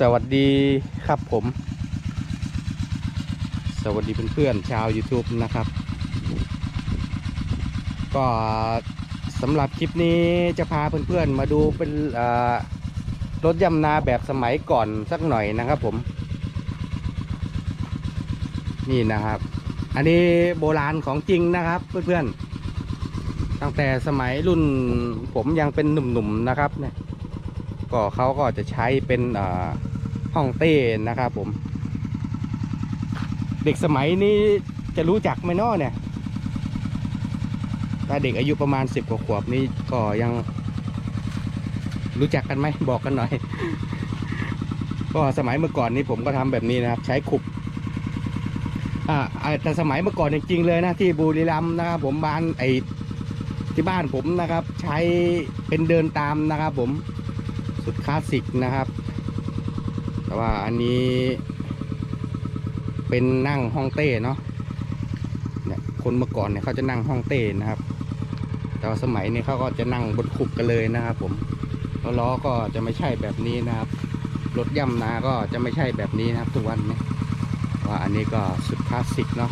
สวัสดีครับผม สวัสดีเพื่อนๆชาว YouTube นะครับ ก็สำหรับคลิปนี้จะพาเพื่อนๆมาดูเป็นรถยำนาแบบสมัยก่อนสักหน่อยนะครับผม นี่นะครับ อันนี้โบราณของจริงนะครับเพื่อนๆตั้งแต่สมัยรุ่นผมยังเป็นหนุ่มๆนะครับเนี่ย ก็เขาก็จะใช้เป็นห้องเต้นะครับผม เด็กสมัยนี้จะรู้จักไหมนาะเนี่ยถ้าเด็กอายุประมาณสิบกว่าขวบนี่ก็ยังรู้จักกันไหมบอกกันหน่อย ก็สมัยเมื่อก่อนนี้ผมก็ทำแบบนี้นะครับ ใช้ขุบอ่าอ่าแต่สมัยเมื่อก่อนจริงๆเลยนะที่บุรีรัมย์นะครับ ผมบ้านไอที่บ้านผมนะครับ ใช้เป็นเดินตามนะครับ ผม สุดคลาสสิกนะครับ แต่ว่าอันนี้เป็นนั่งห้องเต้เนาะเนี่ยคนเมื่อก่อนเนี่ยเขาจะนั่งห้องเต้นะครับ แต่ว่าสมัยนี้เขาก็จะนั่งบนขุบกันเลยนะครับ ผมแล้วล้อก็จะไม่ใช่แบบนี้นะครับรถย่ำนาก็จะไม่ใช่แบบนี้นะครับ ทุกวันนี้ว่าอันนี้ก็สุดคลาสสิกเนาะ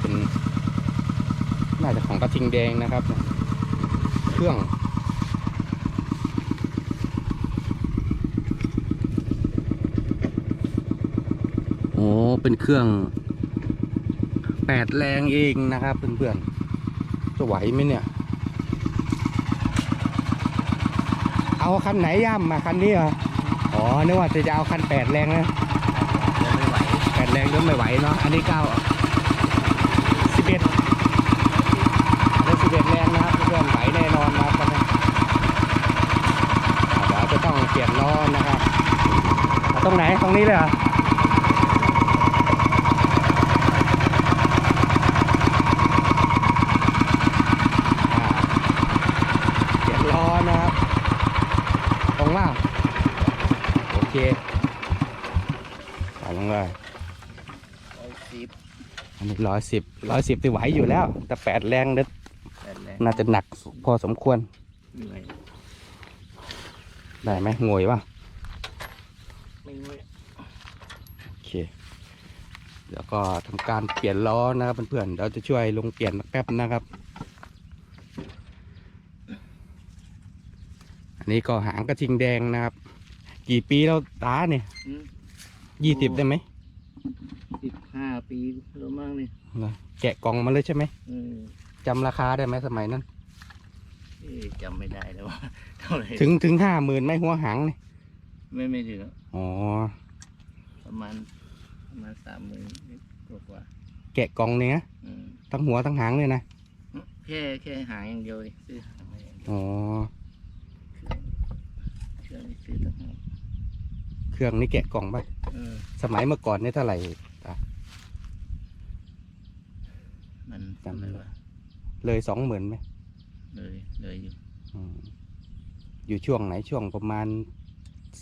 เป็นน่าจะของกระทิงแดงนะครับ เครื่อง โอ้ เป็นเครื่องแปดแรงเองนะครับเพื่อนๆจะไหวไหมเนี่ย เอาคันไหนย่ำมาคันนี้เหรออ๋อนึกว่าจะเอาคันแปดแรงนะไม่ไหวแปดแรงก็ไม่ไหวเนาะอันนี้เก้าสิบเอ็ดอันนี้สิบเอ็ดแรงนะครับเพื่อนๆไหวแน่นอนนะครับคันนี้อ่าเดี๋ยวจะต้องเปลี่ยนล้อนะครับตรงไหนตรงนี้เลยเหรออ่าเปลี่ยนล้อนะครับ ตรงว่าโอ เคไปลงเลยร้อยสิบอันนี้ร้อยสิบร้อยสิบที่ไหวอยู่แล้ว แต่แปดแรงเด็ดแปดแรงน่าจะหนักพอสมควร เหนื่อยได้ไหมงวยวะไม่เหนื่อยโอเค เดี๋ยวก็ทำการเปลี่ยนล้อนะครับเพื่อนๆเราจะช่วยลงเปลี่ยนแป๊บนะครับ อันนี้ก็หางกระทิงแดงนะครับ กี่ปีแล้วตาเนี่ยอืม ยี่สิบได้ไหมสิบห้าปีแล้วมั้งนี่เหรอแกะกล่องมาเลยใช่ไหมอืมจำราคาได้ไหมสมัยนั้น เอ๊ะจำไม่ได้แล้วว่าเท่าไหร่ถึงถึงห้าหมื่นไหมหัวหางเนี่ยไม่ไม่ถึงอ๋อประมาณประมาณสามหมื่นกว่ากว่าแกะกล่องเนี่ยนะๆอืมทั้งหัวทั้งหางเลยนะแค่แค่หางอย่างเดียวเองซื้อหางมาอย่างเดียวอ๋อเครื่องนี่ซื้อต่างหาก เครื่องนี่แกะกล่องป่ะเออสมัยเมื่อก่อนนี่เท่าไหร่ตามันจำไม่ไม่ได้ว่าเลยสองหมื่นไหมเลยเลยอยู่อืมอยู่ช่วงไหนช่วงประมาณ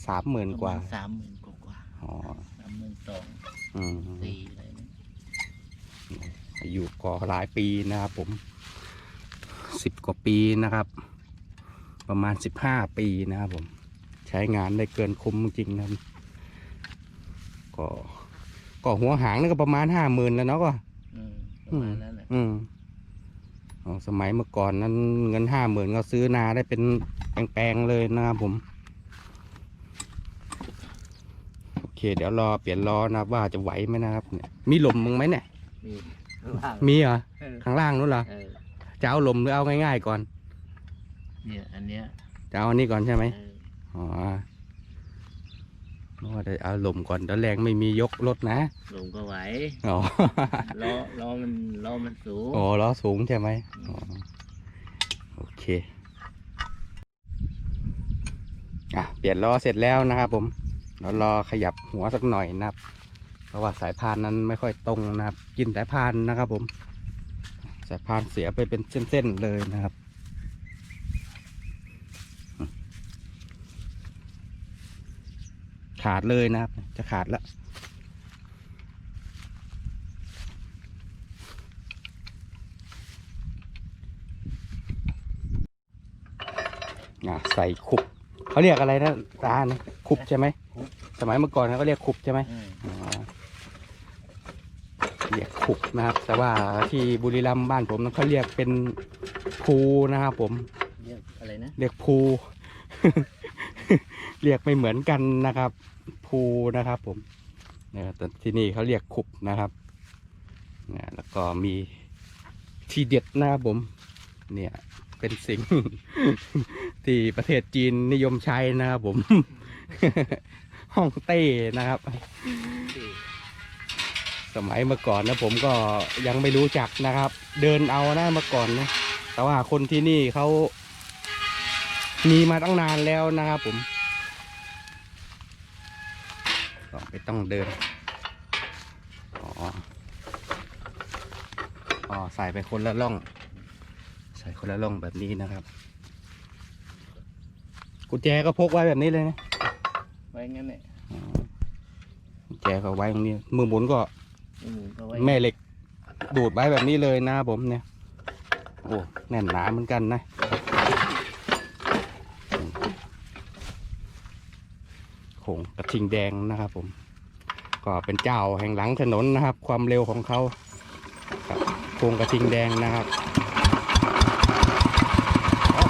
สามหมื่นกว่าสามหมื่นกว่ากว่าอ๋อสามหมื่นสองอืมสี่อะไรเนี่ยอยู่ก่อหลายปีนะครับผมสิบกว่าปีนะครับ ประมาณสิบห้าปีนะครับผมใช้งานได้เกินคุ้มจริงนะครับ ก็ก็หัวหางนี่ก็ประมาณห้าหมื่นแล้วเนาะก็อืมประมาณนั้นแหละอืมอ๋อสมัยเมื่อก่อนนั้นเงินห้าหมื่นก็ซื้อนาได้เป็นแปลงๆเลยนะครับผม โอเค เดี๋ยวรอเปลี่ยนล้อนะครับว่าจะไหวไหมนะครับเนี่ยมีลมมึงไหมเนี่ย มีข้างล่างมีเหรอเออข้างล่างนู้นเหรอเออจะเอาลมหรือเอาง่ายๆก่อนเนี่ยอันเนี้ยจะเอาอันนี้ก่อนใช่ไหม เออ อ๋อว่าจะเอาลมก่อนเดี๋ยวแรงไม่มียกรถนะลงก็ไหวอ๋อล้อล้อมันล้อมันสูงโอ้ล้อสูงใช่ไหมอ๋อโอเคอะเปลี่ยนล้อเสร็จแล้วนะครับ ผมเรารอขยับหัวสักหน่อยนะครับ เพราะว่าสายพานนั้นไม่ค่อยตรงนะครับ กินสายพานนะครับ ผม สายพานเสียไปเป็นเส้นๆเลยนะครับ ขาดเลยนะครับ จะขาดแล้วอะใส่ขุบเขาเรียกอะไรนะตาเนี่ยคุบใช่ไหมสมัยเมื่อก่อนเขาเรียกคุบใช่ไหมอืมอ๋อเรียกขุบนะครับ แต่ว่าที่บุรีรัมย์บ้านผมนั้นเขาเรียกเป็นภูนะครับผมเรียกอะไรนะเรียกภูเรียกไม่เหมือนกันนะครับ ภูนะครับ ผมเนี่ยแต่ที่นี่เขาเรียกขุบนะครับเนี่ยแล้วก็มีทีเด็ดนะครับผม เนี่ยเป็นสิ่ง ที่ประเทศจีนนิยมใช้นะครับผม ห้องเต้นะครับ สมัยเมื่อก่อนนะผมก็ยังไม่รู้จักนะครับ เดินเอานะเมื่อก่อนนะแต่ว่าคนที่นี่เขามีมาตั้งนานแล้วนะครับผม ไม่ต้องเดิน อ๋อ อ๋อ ใส่ไปคนละล่อง ใส่คนละล่องแบบนี้นะครับ กุญแจก็พกไว้แบบนี้เลยนะ ไว้งั้นแหละอ๋อกุญแจก็ไว้ตรงนี้ มือหมุนก็อืมเอาไว้แม่เหล็ก ดูดไว้แบบนี้เลยนะครับผมเนี่ย โอ้ แน่นหนาเหมือนกันนะโขงกระทิงแดงนะครับผม ก็เป็นเจ้าแห่งหลังถนนนะครับ ความเร็วของเขากับโครงกระทิงแดงนะครับ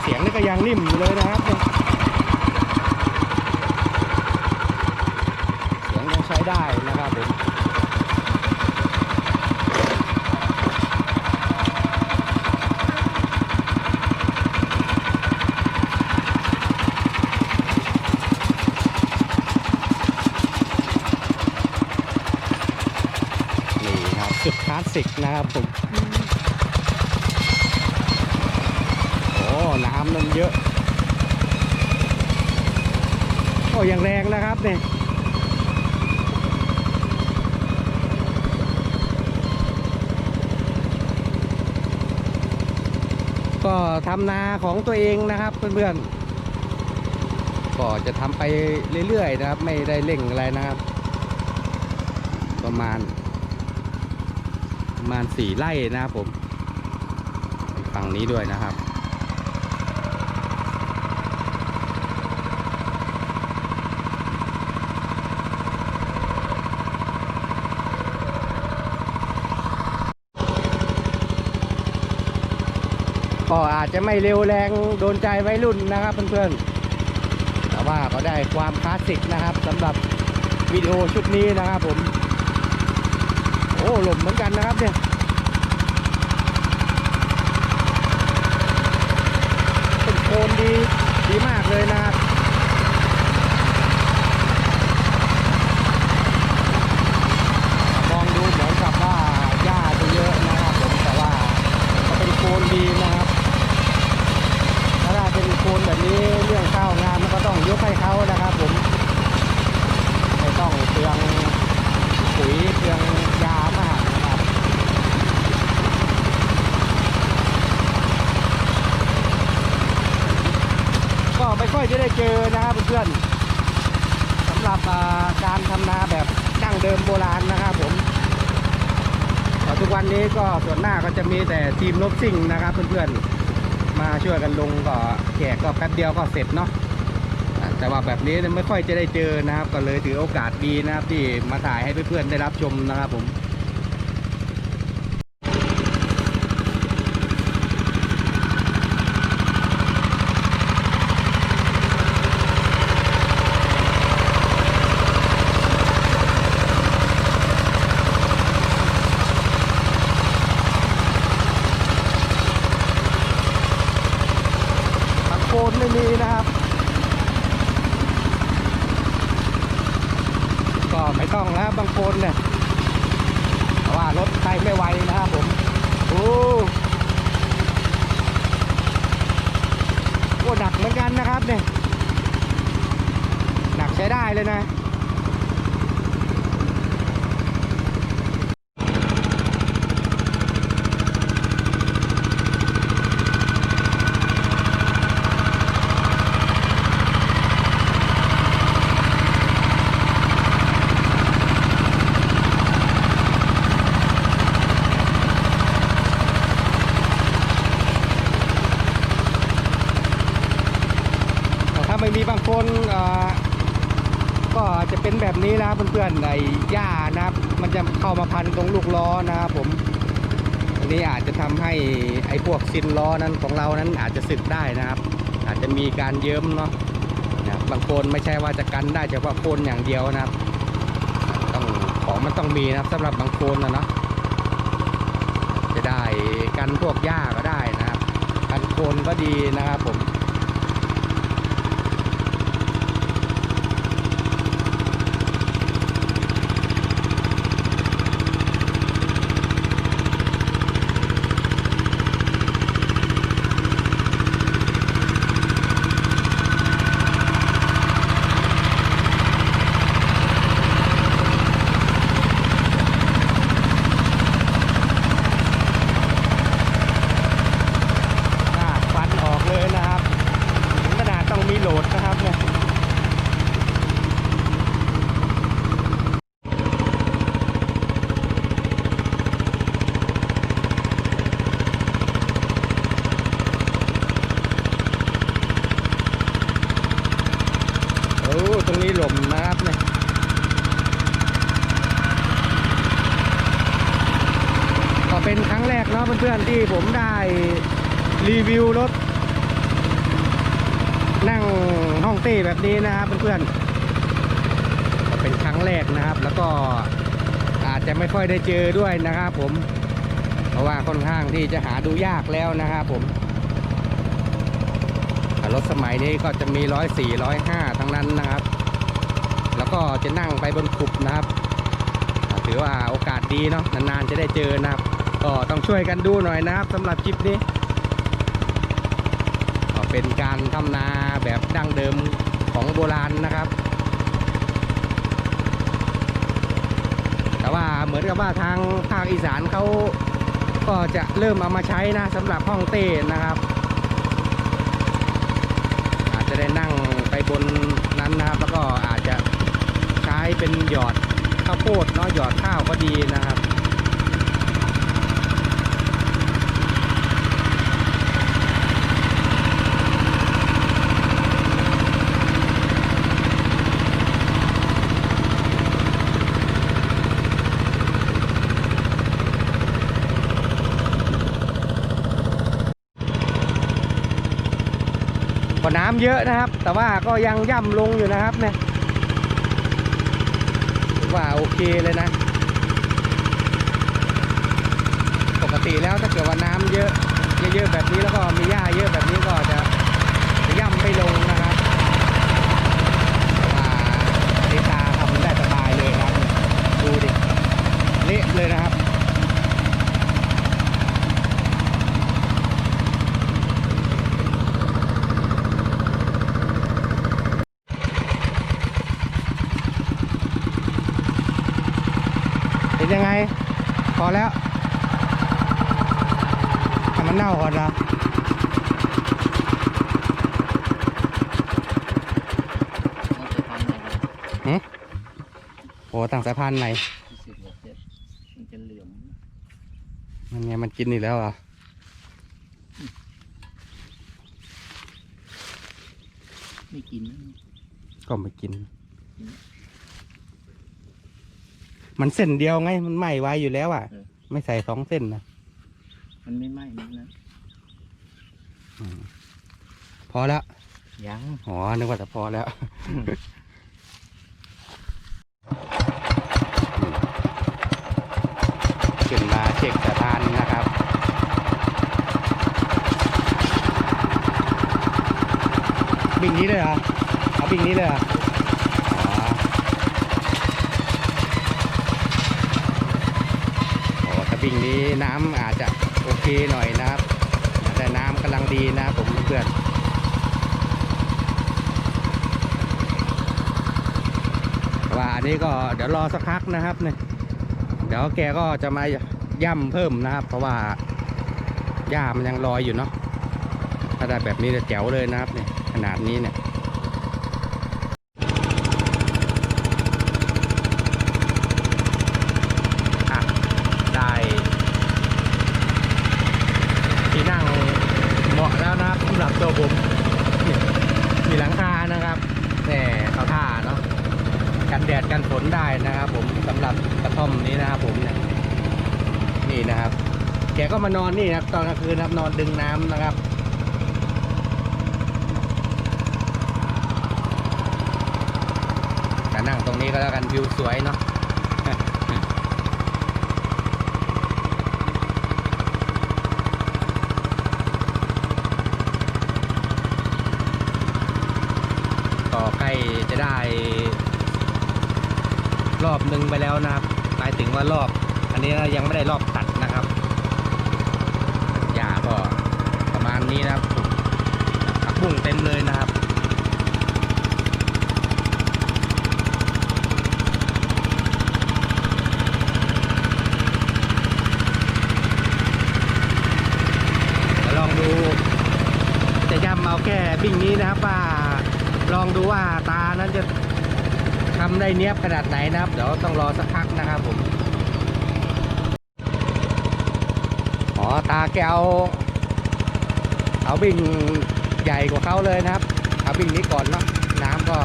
เสียงนี่ก็ยังนิ่มอยู่เลยนะครับเสียงยังใช้ได้นะครับผม นี่ครับจุดคลาสสิก นะครับผมโอ้น้ำมันเยอะโอ้ยังแรงนะครับเนี่ยก็ทำนาของตัวเองนะครับเพื่อนๆ ก็จะทำไปเรื่อยๆนะครับ ไม่ได้เร่งอะไรนะครับ ประมาณ ประมาณสี่ไร่นะครับผมฝั่งนี้ด้วยนะครับก็อาจจะไม่เร็วแรงโดนใจวัยรุ่นนะครับเพื่อนๆ แต่ว่าก็ได้ความคลาสสิกนะครับสำหรับวิดีโอชุดนี้นะครับผม อ้หลมเหมือนกันนะครับเนี่ยเป็นโคนดีดีมากเลยนะครับ มองดูเหมือนกับว่าหญ้าจะเยอะนะครับผมแต่ว่าก็เป็นโคนดีนะครับ ถ้าเป็นโคนแบบนี้เรื่องข้าวงานมันก็ต้องยกให้เขานะครับผม ไม่ต้องเปลืองปุ๋ยเปลืองยามากนะครับ ก็ ได้เจอนะครับเพื่อนๆสำหรับการทำนาแบบดั้งเดิมโบราณนะครับผมแต่ทุกวันนี้ก็ส่วนหน้าก็จะมีแต่ทีมรถซิ่งนะครับเพื่อนๆมาช่วยกันลงก็แขกก็แป๊บเดียวก็เสร็จเนาะแต่ว่าแบบนี้ไม่ค่อยจะได้เจอนะครับ ก็เลยถือโอกาสดีนะครับที่มาถ่ายให้เพื่อนๆได้รับชมนะครับผม บางโคนไม่มีนะครับ ก็ไม่ต้องแล้วบางโคนเนี่ยเพราะว่ารถไปไม่ไหวนะครับผมโอ้โหหนักเหมือนกันนะครับเนี่ยหนัก ใช้ได้เลยนะ ถ้าไม่มีบางางคนเอ่อก็จะเป็นแบบนี้นะครับเพื่อนๆไอ้ หญ้านะครับ มันจะเข้ามาพันตรงลูกล้อนะครับผมอันนี้อาจจะทำให้ไอ้พวกซินล้อนั้นของเรานั้นอาจจะสึกได้นะครับ อาจจะมีการเยิ้มเนาะนะบางคนไม่ใช่ว่าจะกันได้เฉพาะโคนอย่างเดียวนะครับต้องของมันต้องมีนะครับสำหรับบางโคนนะเนาะจะได้กันพวกหญ้าก็ได้นะครับกันโคนก็ดีนะครับผม หน้าฟันออกเลยนะครับถึงขนาดต้องมีโหลดนะครับเนี่ยโอ้ตรงนี้หล่มนะครับเนี่ย ก็เป็นครั้งแรกเนาะเพื่อนๆที่ ผมได้รีวิวรถ นั่งห้องเต้แบบนี้นะครับเพื่อนๆก็เป็นครั้งแรกนะครับ แล้วก็อาจจะไม่ค่อยได้เจอด้วยนะครับผม เพราะว่าค่อนข้างที่จะหาดูยากแล้วนะครับผมรถสมัยนี้ก็จะมีร้อยสี่ร้อยห้าทั้งนั้นนะครับ แล้วก็จะนั่งไปบนขุบนะครับ ถือว่าโอกาสดีเนาะนานๆจะได้เจอนะครับ ก็ต้องช่วยกันดูหน่อยนะครับสำหรับคลิปนี้ก็เป็นการทำนาแบบดั้งเดิมของโบราณนะครับ แต่ว่าเหมือนกับว่าทางภาคอีสานเขาก็จะเริ่มเอามาใช้นะสำหรับห้องเต้นะครับ อาจจะได้นั่งไปบนนั้นนะครับ แล้วก็อาจจะใช้เป็นหยอดข้าวโพดเนาะหยอดข้าวก็ดีนะครับ ก็น้ำเยอะนะครับ แต่ว่าก็ยังย่ำลงอยู่นะครับเนี่ยว่าโอเคเลยนะ ปกติแล้วถ้าเกิดว่าน้ำเยอะเยอะๆแบบนี้แล้วก็มีหญ้าเยอะแบบนี้ก็จะจะย่ำไม่ลงนะครับอ่าดิตาทำได้สบายเลยครับ ดูดิเละเลยนะครับ เป็นยังไง พ อแล้วให้มันเน่าก่อนนะเขาจะทำอะไรโอ้ต่างสายพันธุ์ไหนรู้สึกว่าจะมันจะเหลื่อมมันไงมันกินอีกแล้วเหรอะไม่กินนะก็ไม่กิน มันเส้นเดียวไง มันไหม้ไว้อยู่แล้วอะ ไม่ใส่สองเส้นนะมันไม่ไหม้มันนะ พอแล้วยัง อ๋อ นึกว่าจะพอแล้ว ขึ้นมาเช็คสะพานนะครับ บิ่งนี้เลยเหรอ เอาบิ่งนี้เลยเหรอ อ๋อโอ้ถ้าบิ่งนี้น้ำอาจจะโอเคหน่อยนะครับ แต่น้ำกำลังดีนะครับผมเพื่อนๆ ว่าอันนี้ก็เดี๋ยวรอสักพักนะครับเนี่ยเดี๋ยวแกก็จะมาย่ำเพิ่มนะครับ เพราะว่าหญ้ามันยังลอยอยู่เนาะถ้าได้แบบนี้จะแจ๋วเลยนะครับเนี่ยขนาดนี้เนี่ย อะได้ที่นั่งเหมาะแล้วนะครับสำหรับตัวผมนี่มีหลังคานะครับ ผลได้นะครับ ผมสำหรับกระท่อมนี้นะครับผมเนี่ยนี่นะครับ แกก็มานอนนี่นะครับตอนกลางคืนนะครับนอนดึงน้ำนะครับแต่นั่งตรงนี้ก็แล้วกันวิวสวยเนาะก็ใกล้จะได้ รอบหนึ่งไปแล้วนะครับหมายถึงว่ารอบ อันนี้ยังไม่ได้รอบตัดนะครับหญ้าก็ประมาณนี้นะครับผัก บุ้งเต็มเลยนะครับลองดู จะย้ำเอาแค่บิ่งนี้นะครับว่าลองดูว่าตานั้นจะทำได้เนี้ยบขนาดไหนนะครับ เดี๋ยวต้องรอสักพักนะครับผมอ๋อตาแกเอาเอาบิ่ง ใหญ่กว่าเขาเลยนะครับเอาบิ่งนี้ก่อนเนาะน้ำก็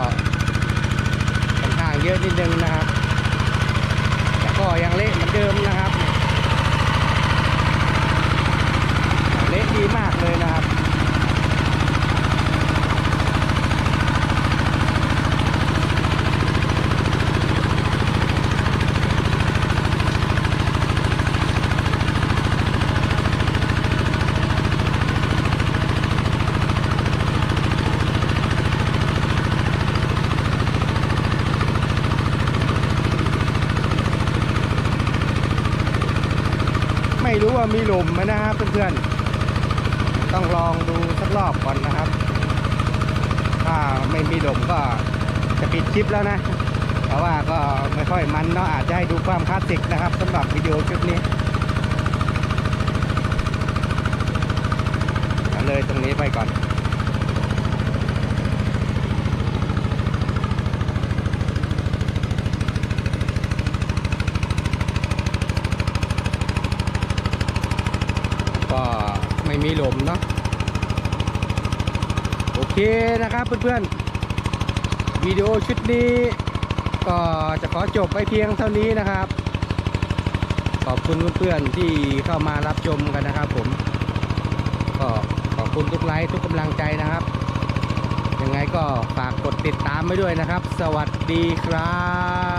ค่อนข้างเยอะนิดนึงนะครับ แต่ก็ยังเละเหมือนเดิมนะครับ เละดีมากเลยนะครับ ไม่รู้ ว่ามีหลุมไหมนะครับเพื่อนๆ ต้องลองดูสักรอบก่อนนะครับ ถ้าไม่มีหลุมก็จะปิดคลิปแล้วนะ แต่ว่าก็ไม่ค่อยมันเนาะอาจจะให้ดูความคลาสสิกนะครับสำหรับวิดีโอคลิปนี้ก็เลยตรงนี้ไปก่อน ก็ ไม่มีลมเนาะโอเคนะครับเพื่อนๆวิดีโอชุดนี้ก็จะขอจบไปเพียงเท่านี้นะครับ ขอบคุณเพื่อนๆที่เข้ามารับชมกันนะครับ ผมก็ขอบคุณทุกไลค์ทุกกำลังใจนะครับ ยังไงก็ฝากกดติดตามไว้ด้วยนะครับ สวัสดีครับ